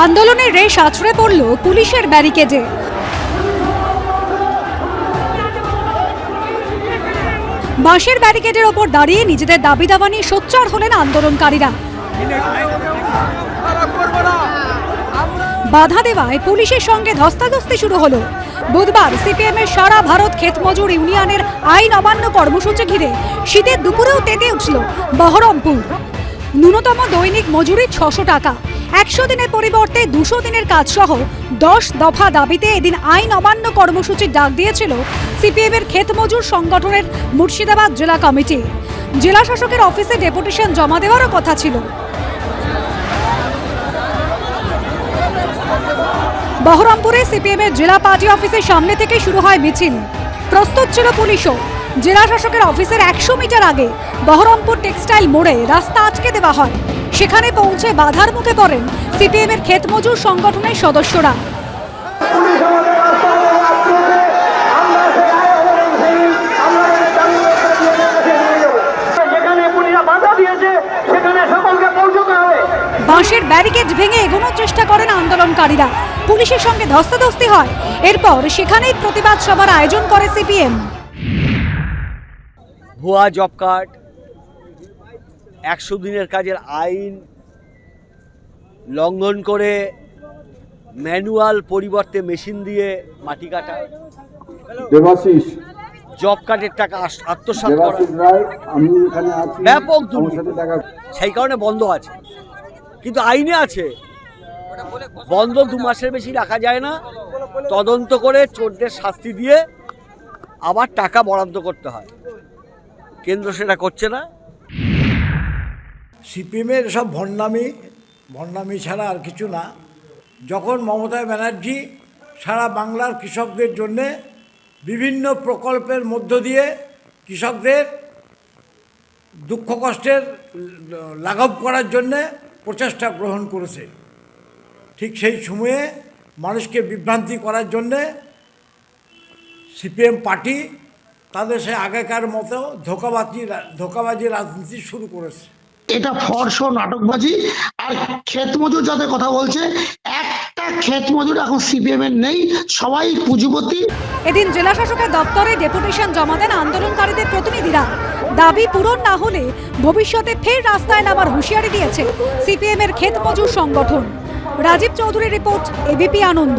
আন্দোলনের রেশ আছড়ে পড়ল পুলিশের ব্যারিকেডে। বাঁশের ব্যারিকেডের ওপর দাঁড়িয়ে নিজেদের দাবি দাবা নিয়ে সোচ্চার হলেন আন্দোলনকারীরা। বাধা দেওয়ায় পুলিশের সঙ্গে ধস্তাধস্তি শুরু হলো। বুধবার সিপিএম এর সারা ভারত ক্ষেত মজুর ইউনিয়নের আইন অমান্য কর্মসূচি ঘিরে শীতের দুপুরেও তেতে উঠল বহরমপুর। ন্যূনতম দৈনিক মজুরি ছশো টাকা। একশো দিনের পরিবর্তে দুশো দিনের কাজ সহ দশ দফা দাবিতে এদিন আইন অমান্য কর্মসূচির ডাক দিয়েছিল সিপিএম এর ক্ষেত মজুর সংগঠনের মুর্শিদাবাদ জেলা কমিটি। জেলা শাসকের অফিসে ডেপুটেশন জমা দেওয়ারও কথা ছিল। বহরমপুরে সিপিএম এর জেলা পার্টি অফিসের সামনে থেকে শুরু হয় মিছিল। প্রস্তুত ছিল পুলিশও। জেলা শাসকের অফিসের একশো মিটার আগে বহরমপুর টেক্সটাইল মোড়ে রাস্তা আটকে দেওয়া হয়। সেখানে পৌঁছে বাধার মুখে পড়েন সিপিএম এর ক্ষেত মজুর সংগঠনের সদস্যরা বাঁশের ব্যারিকেড ভেঙে এগোনোর চেষ্টা করেন আন্দোলনকারীরা। পুলিশের সঙ্গে ধস্তাধস্তি হয়। এরপর সেখানেই প্রতিবাদ সভার আয়োজন করে সিপিএম। ভুয়া জব কার্ড একশো দিনের কাজের আইন লঙ্ঘন করে ম্যানুয়াল পরিবর্তে মেশিন দিয়ে মাটি কাটা। দেবাশিস। জব কার্ডের টাকা করা। আছি। ব্যাপক সেই কারণে বন্ধ আছে। কিন্তু আইনে আছে। বন্ধ দু মাসের বেশি রাখা যায় না। তদন্ত করে চোরদের শাস্তি দিয়ে আবার টাকা বরাদ্দ করতে হয়। কেন্দ্র সেটা করছে না। সিপিএমের সব ভণ্ডামি ভণ্ডামি ছাড়া আর কিছু না। যখন মমতা ব্যানার্জি সারা বাংলার কৃষকদের জন্যে বিভিন্ন প্রকল্পের মধ্য দিয়ে কৃষকদের দুঃখ কষ্টের লাঘব করার জন্যে প্রচেষ্টা গ্রহণ করেছে, ঠিক সেই সময়ে মানুষকে বিভ্রান্তি করার জন্যে সিপিএম পার্টি তাদের সে আগেকার মতো ধোকাবাজি ধোকাবাজি রাজনীতি শুরু করেছে। এটা ফর্স নাটকবাজি আর ক্ষেত মজুর যাদের কথা বলছে একটা ক্ষেত মজুর এখন সিপিএম এর নেই সবাই পুঁজিপতি। এদিন জেলা শাসকের দপ্তরে ডেপুটেশন জমা দেন আন্দোলনকারীদের প্রতিনিধিরা। দাবি পূরণ না হলে ভবিষ্যতে ফের রাস্তায় নামার হুঁশিয়ারি দিয়েছে সিপিএম এর ক্ষেত মজুর সংগঠন। রাজীব চৌধুরীর report ABP Ananda.